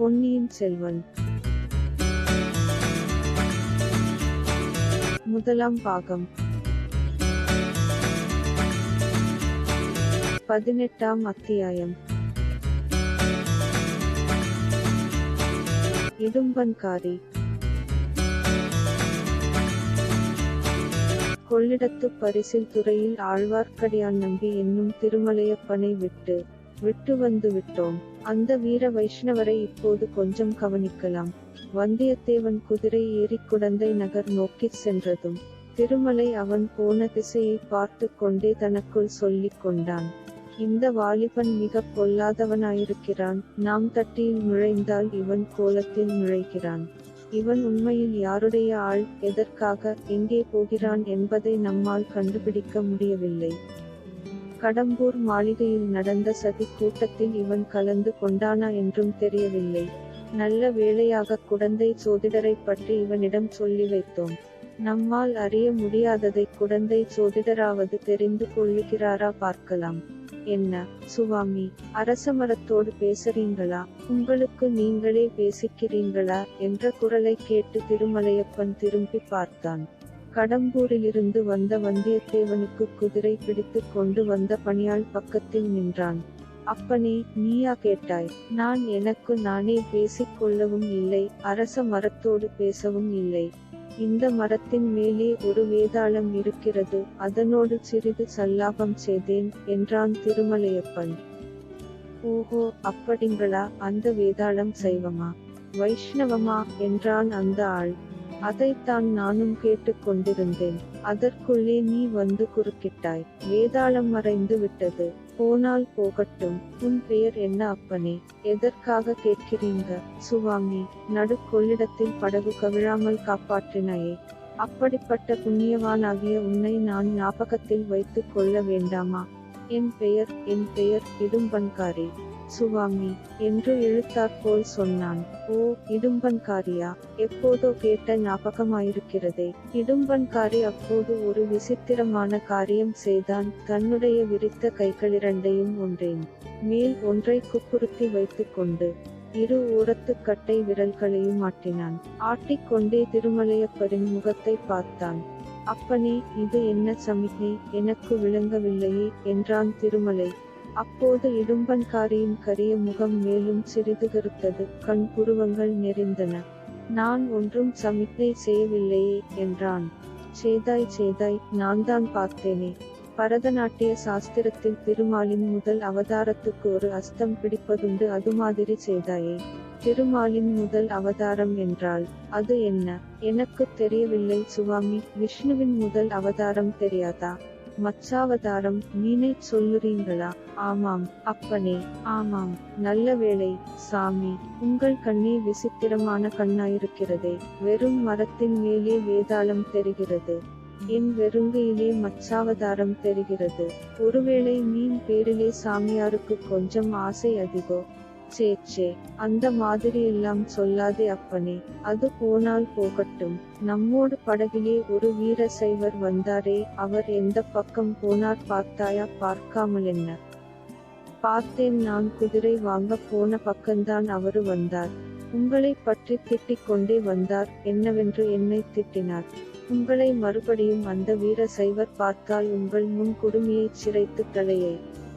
பொன்னியின் செல்வன். முதலாம் பாகம். பதினெட்டாம் அத்தியாயம். இடும்பன்காரி கொள்ளிடத்து பரிசில் துறையில் ஆழ்வார்க்கடியான் நம்பி என்னும் திருமலையப்பனை விட்டு விட்டு வந்து விட்டோம். அந்த வீர வைஷ்ணவரை இப்போது கொஞ்சம் கவனிக்கலாம். வந்தியத்தேவன் குதிரை ஏறிக் குடந்தை நகர் நோக்கிச் சென்றதும் திருமலை அவன் போன திசையை பார்த்து கொண்டே தனக்குள் சொல்லிக் கொண்டான். இந்த வாலிபன் மிக பொல்லாதவனாயிருக்கிறான். நாம் தட்டியில் நுழைந்தால் இவன் கோலத்தில் நுழைகிறான். இவன் உண்மையில் யாருடைய ஆள்? எதற்காக? எங்கே போகிறான் என்பதை நம்மால் கண்டுபிடிக்க முடியவில்லை. கடம்பூர் மாளிகையில் நடந்த சதி கூட்டத்தில் இவன் கலந்து கொண்டானா என்றும் தெரியவில்லை. நல்ல வேளையாக குடந்தை சோதிடரை பற்றி இவனிடம் சொல்லி வைத்தோம். நம்மால் அறிய முடியாததை குடந்தை சோதிடராவது தெரிந்து கொள்ளுகிறாரா பார்க்கலாம். என்ன சுவாமி அரசமரத்தோடு பேசுறீங்களா? உங்களுக்கு நீங்களே பேசிக்கிறீங்களா? என்ற குரலை கேட்டு திருமலையப்பன் திரும்பி பார்த்தான். கடம்பூரிலிருந்து வந்த வந்தியத்தேவனுக்கு குதிரை பிடித்து கொண்டு வந்த பணியாள் பக்கத்தில் நின்றான். அப்பனே நீயா? கேட்டாய். நான் எனக்கு நானே பேசிக் கொள்ளவும் இல்லை அரச மரத்தோடு பேசவும் இல்லை. இந்த மரத்தின் மேலே ஒரு வேதாளம் இருக்கிறது அதனோடு சிறிது சல்லாபம் செய்தேன் என்றான் திருமலையப்பன். ஓஹோ அப்படிங்களா? அந்த வேதாளம் சைவமா? வைஷ்ணவமா? என்றான் அந்த ஆள். அதைத்தான் நானும் கேட்டுக் கொண்டிருந்தேன் அதற்குள்ளே நீ வந்து குறுக்கிட்டாய். வேதாளம் மறைந்து விட்டது. போனால் போகட்டும். உன் பெயர் என்ன அப்பனே? எதற்காக கேட்கிறீங்க? சுவாமி நடுக்கொள்ளிடத்தில் படகு கவிழாமல் காப்பாற்றினாயே. அப்படிப்பட்ட புண்ணியவானாகிய உன்னை நான் ஞாபகத்தில் வைத்துக் கொள்ள வேண்டாமா? என் பெயர் என் பெயர் இடும்பன்காரி. சுவாமி என்று இழுத்தாற்போல் சொன்னான். ஓ இடும்பன்காரியா எப்போதோ கேட்ட ஞாபகமாயிருக்கிறதே. இடும்பன்காரி அப்போது ஒரு விசித்திரமான காரியம் செய்தான். தன்னுடைய விரித்த கைகளிரண்டையும் ஒன்றேன். மேல் ஒன்றை குப்புறுத்தி வைத்துக் கொண்டு இரு ஓரத்து கட்டை விரல்களையும் ஆட்டினான். ஆட்டிக்கொண்டே திருமலையப்பரின் முகத்தை பார்த்தான். அப்பனே இது என்ன சமிக்ஞை? எனக்கு விளங்கவில்லையே என்றான் திருமலை. அப்போது இடும்பன்காரியின் கரிய முகம் மேலும் சிறிது கருத்தது. கண் புருவங்கள் நெறிந்தன. நான் ஒன்றும் சமிக்ஞை செய்யவில்லையே என்றான். சேதாய் சேதாய் நான் தான் பார்த்தேனே. பரதநாட்டிய சாஸ்திரத்தில் திருமாலின் முதல் அவதாரத்துக்கு ஒரு அஸ்தம் பிடிப்பதுண்டு அது மாதிரி செய்தாயே திருமாலின் முதல் அவதாரம் என்றால் அது என்ன? எனக்கு தெரியவில்லை சுவாமி. விஷ்ணுவின் முதல் அவதாரம் தெரியாதா? மச்சாவதாரம் நீனை சொல்லுறீங்களா? ஆமாம் அப்பனே ஆமாம். நல்ல வேளை சாமி உங்கள் கண்ணே விசித்திரமான கண்ணாயிருக்கிறதே. வெறும் மரத்தின் மேலே வேதாளம் தெரிகிறது. என் வெறுங்கையிலே மச்சாவதாரம் தெரிகிறது. ஒருவேளை மீன் பேரிலே சாமியாருக்கு கொஞ்சம் ஆசை அதிகோ? சே அந்த மாதிரியெல்லாம் சொல்லாதே அப்பனே. அது போனால் போகட்டும். நம்மோடு படகிலே ஒரு வீர சைவர் வந்தாரே அவர் எந்த பக்கம் போனார் பார்த்தாயா பார்க்காமல் என்ன பார்த்தேன் நான் குதிரை வாங்க போன பக்கம்தான் அவரு வந்தார். உங்களை பற்றி திட்டிக் கொண்டே வந்தார் என்னவென்று என்னை திட்டினார். உங்களை மறுபடியும் அந்த வீர சைவர் பார்த்தால் உங்கள் முன் குடுமியைச் சிரைத்து தலையை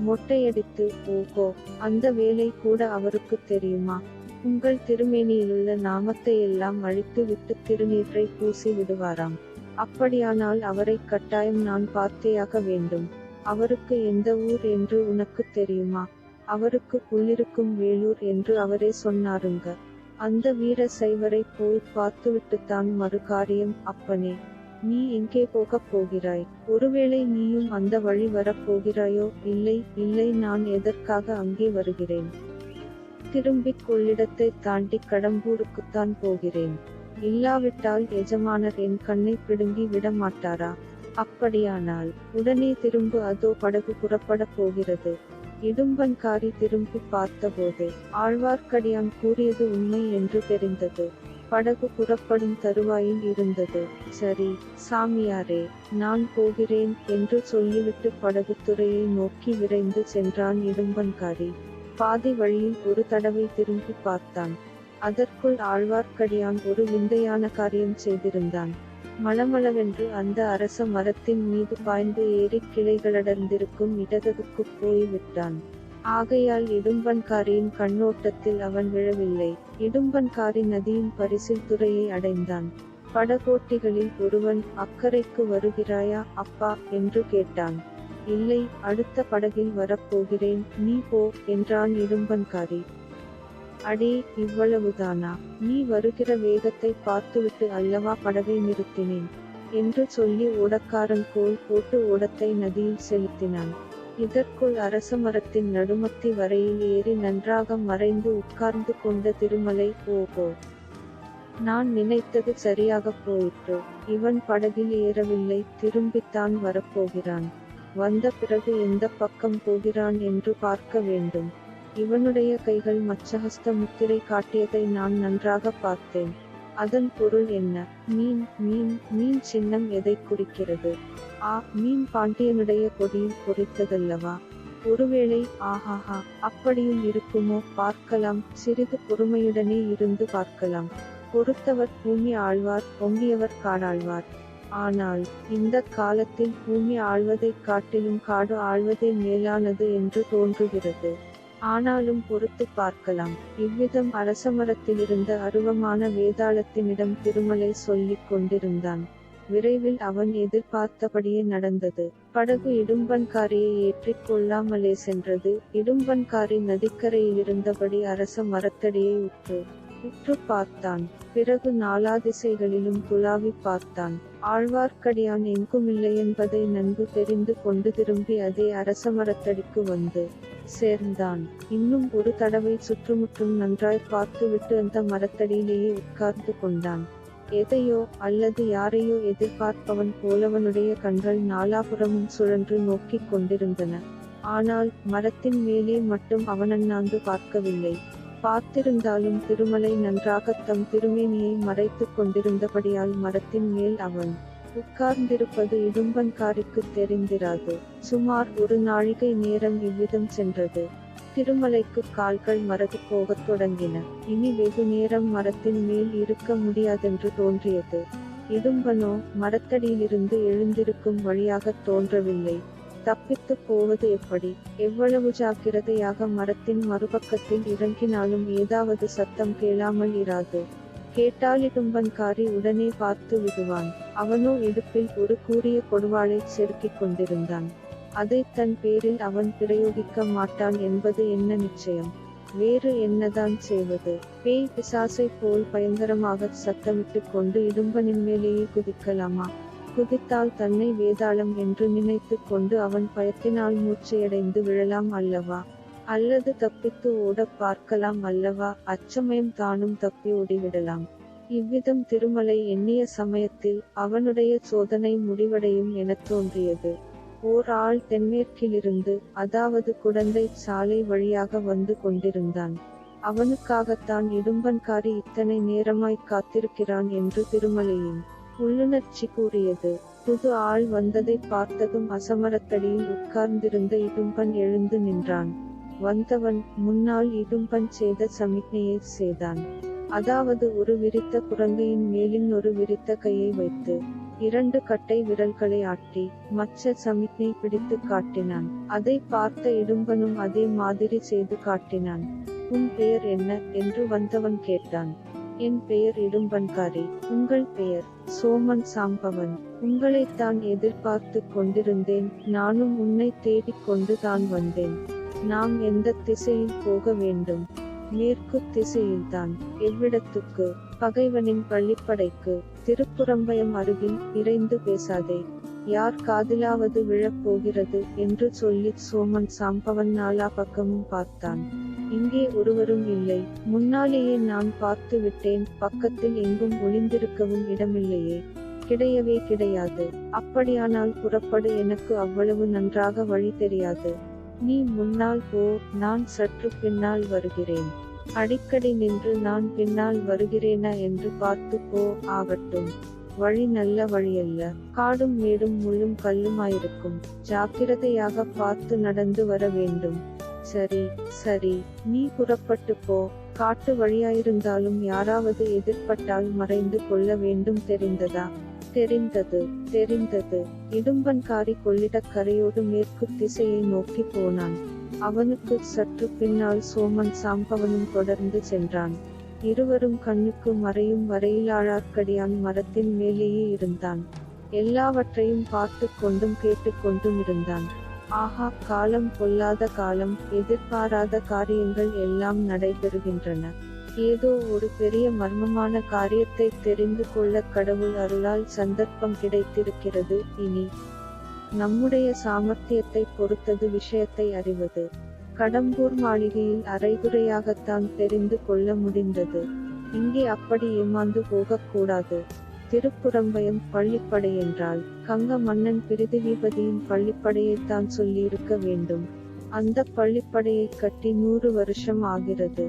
மொட்டையடித்து ஓகோ அந்த வேலை கூட அவருக்குத் தெரியுமா? உங்கள் திருமேனியிலுள்ள நாமத்தை எல்லாம் அழித்து விட்டு திருநீற்றை பூசி விடுவாராம். அப்படியானால் அவரை கட்டாயம் நான் பார்த்தேயாக வேண்டும். அவருக்கு எந்த ஊர் என்று உனக்கு தெரியுமா? அவருக்கு புள்ளிருக்கும் வேலூர் என்று அவரே சொன்னாருங்க. அந்த வீர சைவரை போய் பார்த்துவிட்டுத்தான் மறுகாரியம் அப்பனே. நீ எங்கே போகப் போகிறாய்? ஒருவேளை நீயும் அந்த வழி வரப் போகிறாயோ? இல்லை இல்லை நான் எதற்காக அங்கே வருகிறேன்? திரும்பிக் கொள்ளிடத்தை தாண்டி கடம்பூருக்குத்தான் போகிறேன். இல்லாவிட்டால் எஜமானர் என் கண்ணை பிடுங்கி விட மாட்டாரா அப்படியானால் உடனே திரும்ப அதோ படகு புறப்படப் போகிறது. இடும்பன்காரி திரும்பி பார்த்தபோது ஆழ்வார்க்கடியான் கூறியது உண்மை என்று தெரிந்தது. படகு புறப்படும் தருவாயில் இருந்தது. சரி சாமியாரே நான் போகிறேன் என்று சொல்லிவிட்டு படகு துறையை நோக்கி விரைந்து சென்றான் இடும்பன்காரி. பாதி வழியில் ஒரு தடவை திரும்பி பார்த்தான். அதற்குள் ஆழ்வார்க்கடியான் ஒரு விந்தையான காரியம் செய்திருந்தான். மளமளவென்று அந்த அரச மரத்தின் மீது பாய்ந்து ஏறிக் கிளைகளடர்ந்திருக்கும் இடதுக்குப் போய்விட்டான். ஆகையால் இடும்பன்காரியின் கண்ணோட்டத்தில் அவன் விழவில்லை. இடும்பன்காரி நதியின் பரிசில் துறையை அடைந்தான். படகோட்டிகளில் ஒருவன் அக்கறைக்கு வருகிறாயா அப்பா என்று கேட்டான். இல்லை அடுத்த படகில் வரப்போகிறேன் நீ போ என்றான் இடும்பன்காரி. அடே இவ்வளவுதானா? நீ வருகிற வேகத்தை பார்த்துவிட்டு அல்லவா படகை நிறுத்தினேன்? என்று சொல்லி ஓடக்காரன் கோல் போட்டு ஓடத்தை நதியில் செலுத்தினான். இதற்குள் அரசமரத்தின் நடுமத்தி வரையில் ஏறி நன்றாக மறைந்து உட்கார்ந்து கொண்ட திருமலை ஓகோ நான் நினைத்தது சரியாகப் போயிற்று. இவன் படகில் ஏறவில்லை திரும்பித்தான் வரப்போகிறான். வந்த பிறகு எந்த பக்கம் போகிறான் என்று பார்க்க வேண்டும். இவனுடைய கைகள் மச்சஹஸ்த முத்திரை காட்டியதை நான் நன்றாக பார்த்தேன். அதன் பொருள் என்ன? மீன் மீன் மீன் சின்னம் எதை குறிக்கிறது? ஆ மீன் பாண்டியனுடைய கொடியில் பொறித்ததல்லவா? ஒருவேளை ஆஹாஹா அப்படியும் இருக்குமோ? பார்க்கலாம். சிறிது பொறுமையுடனே இருந்து பார்க்கலாம். பொறுத்தவர் பூமி ஆழ்வார் பொங்கியவர் காடாழ்வார். ஆனால் இந்த காலத்தில் பூமி ஆழ்வதைக் காட்டிலும் காடு ஆழ்வதே மேலானது என்று தோன்றுகிறது. ஆனாலும் பொறுத்து பார்க்கலாம். இவ்விதம் அரசமரத்திலிருந்த அருவமான வேதாளத்தினிடம் திருமலை சொல்லிக் கொண்டிருந்தான். விரைவில் அவன் எதிர்பார்த்தபடியே நடந்தது. படகு இடும்பன்காரியை ஏற்றிக் கொள்ளாமலே சென்றது. இடும்பன்காரி நதிக்கரையிலிருந்தபடி அரச மரத்தடியை உற்று உற்று பார்த்தான். பிறகு நாலாதிசைகளிலும் துளாவி பார்த்தான். ஆழ்வார்க்கடியான் எங்குமில்லை என்பதை நன்கு தெரிந்து கொண்டு திரும்பி அதே மரத்தடிக்கு வந்து சேர்ந்தான். இன்னும் ஒரு தடவை சுற்றுமுற்றும் நன்றாய் பார்த்துவிட்டு அந்த மரத்தடியிலேயே உட்கார்ந்து கொண்டான். எதையோ அல்லது யாரையோ எதிர்பார்ப்பவன் போலவனுடைய கண்கள் நாலாபுறமும் சுழன்று நோக்கிக் கொண்டிருந்தன. ஆனால் மரத்தின் மேலே மட்டும் அவனண்ணாந்து பார்க்கவில்லை. பார்த்திருந்தாலும் திருமலை நன்றாகத் தம் திருமேனியை மறைத்துக் கொண்டிருந்தபடியால் மரத்தின் மேல் அவன் உட்கார்ந்திருப்பது இடும்பன்காரிக்கு தெரிந்திராது. சுமார் ஒரு நாழிகை நேரம் இவ்விதம் சென்றது. திருமலைக்கு கால்கள் மரது போகத் தொடங்கின. இனி வெகு நேரம் மரத்தின் மேல் இருக்க முடியாதென்று தோன்றியது. இடும்பனோ மரத்தடியிலிருந்து எழுந்திருக்கும் வழியாகத் தோன்றவில்லை. தப்பித்துப் போவது எப்படி? எவ்வளவு ஜாக்கிரதையாக மரத்தின் மறுபக்கத்தில் இறங்கினாலும் ஏதாவது சத்தம் கேளாமல் இராது. கேட்டாலிடும்பன்காரி உடனே பார்த்து விடுவான். அவனோ இடுப்பில் ஒரு கூரிய கொடுவாளைச் செருக்கிக் கொண்டிருந்தான். அதை தன் பேரில் அவன் பிரயோகிக்க மாட்டான் என்பது என்ன நிச்சயம்? வேறு என்னதான் செய்வது? பேய் பிசாசை போல் பயங்கரமாக சத்தமிட்டுக் கொண்டு இடும்பனின் மேலேயே குதிக்கலாமா? குதித்தால் தன்னை வேதாளம் என்று நினைத்துக் கொண்டு அவன் பயத்தினால் மூச்சையடைந்து விழலாம் அல்லவா? அல்லது தப்பித்து ஓடப் பார்க்கலாம் அல்லவா? அச்சமயம் தானும் தப்பி ஓடிவிடலாம். இவ்விதம் திருமலை எண்ணிய சமயத்தில் அவனுடைய சோதனை முடிவடையும் எனத் தோன்றியது. ஓர் ஆள் தென்மேற்கிலிருந்து அதாவது குடந்தை சாலை வழியாக வந்து கொண்டிருந்தான். அவனுக்காகத்தான் இடும்பன்காரி இத்தனை நேரமாய் காத்திருக்கிறான் என்று திருமலையின் உள்ளுணர்ச்சி கூறியது. புது ஆள் வந்ததை பார்த்ததும் அசமரத்தடியில் உட்கார்ந்திருந்த இடும்பன் எழுந்து நின்றான். வந்தவன் முன்னால் இடும்பன் செய்த சமிக்ஞையை செய்தான். அதாவது ஒரு விரித்த குரங்கையின் மேலின் ஒரு விரித்த கையை வைத்து இரண்டு கட்டை விரல்களை ஆட்டி மச்ச சமிக்ஞை பிடித்து காட்டினான். அதை பார்த்த இடும்பனும் அதே மாதிரி செய்து காட்டினான். உன் பெயர் என்ன என்று வந்தவன் கேட்டான். என் பெயர் இடும்பன்காரி. உங்கள் பெயர் சோமன் சாம்பவன். உங்களைத்தான் எதிர்பார்த்து கொண்டிருந்தேன். நானும் உன்னை தேடிக் கொண்டு தான் வந்தேன். நாம் எந்த திசையில் போக வேண்டும்? மேற்கு திசையில்தான். எவ்விடத்துக்கு? பகைவனின் பள்ளிப்படைக்கு திருப்புறம்பயம் அருகில் இறைந்து பேசாதே. யார் காதிலாவது விழப் போகிறது என்று சொல்லிச் சோமன் சாம்பவன் நாலா பக்கமும் பார்த்தான். இங்கே ஒருவரும் இல்லை. முன்னாலேயே நான் பார்த்து விட்டேன். பக்கத்தில் எங்கும் ஒளிந்திருக்கவும் இடமில்லையே. கிடையவே கிடையாது. அப்படியானால் புறப்படு. எனக்கு அவ்வளவு நன்றாக வழி தெரியாது. நீ முன்னால் போ. நான் சற்று பின்னால் வருகிறேன். அடிக்கடி நின்று நான் பின்னால் வருகிறேனா என்று பார்த்து போ ஆகட்டும். வழி நல்ல வழியல்ல. காடும் மேடும் முள்ளும் கல்லுமாயிருக்கும். ஜாக்கிரதையாக பார்த்து நடந்து வர வேண்டும். சரி சரி நீ புறப்பட்டு போ. காட்டு வழியாயிருந்தாலும் யாராவது எதிர்பட்டால் மறைந்து கொள்ள வேண்டும் தெரிந்ததா? தெரிந்தது தெரிந்தது. இடும்பன்காரி கொள்ளிடக்கரையோடு மேற்கு திசையை நோக்கி போனான். அவனுக்கு சற்று பின்னால் சோமன் சாம்பவனும் தொடர்ந்து சென்றான். இருவரும் கண்ணுக்கு மறையும் வரையிலாழார்க்கடியான் மரத்தின் மேலேயே இருந்தான். எல்லாவற்றையும் பார்த்து கொண்டும் கேட்டுக்கொண்டும் இருந்தான். ஆஹா காலம் பொல்லாத காலம் எதிர்பாராத காரியங்கள் எல்லாம் நடைபெறுகின்றன. ஏதோ ஒரு பெரிய மர்மமான காரியத்தை தெரிந்து கொள்ள கடவுள் அருளால் சந்தர்ப்பம் கிடைத்திருக்கிறது இனி நம்முடைய சாமர்த்தியத்தை பொறுத்தது விஷயத்தை அறிவது. கடம்பூர் மாளிகையில் அரைகுறையாகத்தான் தெரிந்து கொள்ள முடிந்தது. இங்கே அப்படி ஏமாந்து போகக்கூடாது. திருப்புறம்பயம் பள்ளிப்படை என்றால் கங்க மன்னன் பிரிதிவிபதியின் பள்ளிப்படையைத்தான் சொல்லியிருக்க வேண்டும். அந்த பள்ளிப்படையை கட்டி நூறு வருஷம் ஆகிறது.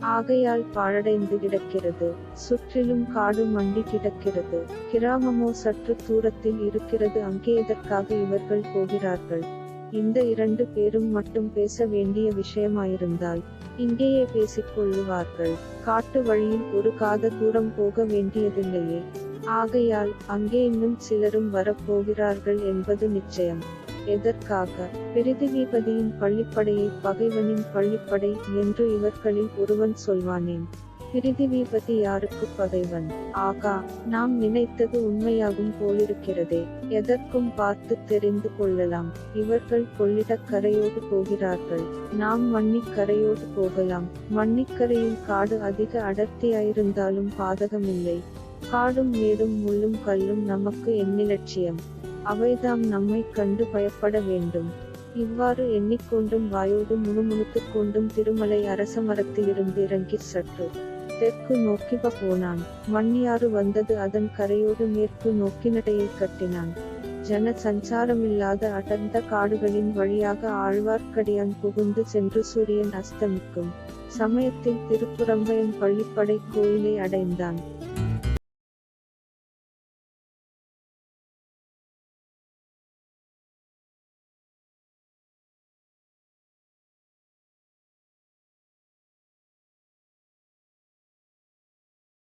ஆகையால் பாழடைந்து கிடக்கிறது. சுற்றிலும் காடு மண்டி கிடக்கிறது. கிராமமோ சற்று தூரத்தில் இருக்கிறது. அங்கே எதற்காக இவர்கள் போகிறார்கள்? இந்த இரண்டு பேரும் மட்டும் பேச வேண்டிய விஷயமாயிருந்தால் இங்கேயே பேசிக் கொள்ளுவார்கள். காட்டு வழியில் ஒரு காத தூரம் போக வேண்டியதில்லையே. ஆகையால் அங்கே இன்னும் சிலரும் வரப்போகிறார்கள் என்பது நிச்சயம். எதற்காக? பிரிதிவிபதியின் பள்ளிப்படையை பகைவனின் பள்ளிப்படை என்று இவர்களில் ஒருவன் சொல்வானேன். பிரிதிவிபதி யாருக்கு பகைவன்? ஆகா நாம் நினைத்தது உண்மையாகும் போலிருக்கிறதே. எதற்கும் பார்த்து தெரிந்து கொள்ளலாம். இவர்கள் கொள்ளிடக் கரையோடு போகிறார்கள். நாம் மன்னிக்கரையோடு போகலாம். மண்ணிக்கரையில் காடு அதிக அடர்த்தியாயிருந்தாலும் பாதகமில்லை. காடும் மேடும் முள்ளும் கல்லும் நமக்கு எண்ணிலட்சியம் அவைதாம் நம்மைக் கண்டு பயப்பட வேண்டும். இவ்வாறு எண்ணிக்கொண்டும் வாயோடு முணுமுணுத்துக் கொண்டும் திருமலை அரசமரத்திலிருந்து இறங்கி சற்று தெற்கு நோக்கிப் போனான். மண்ணியாறு வந்தது அதன் கரையோடு மேற்கு நோக்கினடையை கட்டினான். ஜன சஞ்சாரமில்லாத அடர்ந்த காடுகளின் வழியாக ஆழ்வார்க்கடியான் புகுந்து சென்று சூரியன் அஸ்தமிக்கும் சமயத்தில் திருப்புறம்பயன் பள்ளிப்படை கோயிலை அடைந்தான்.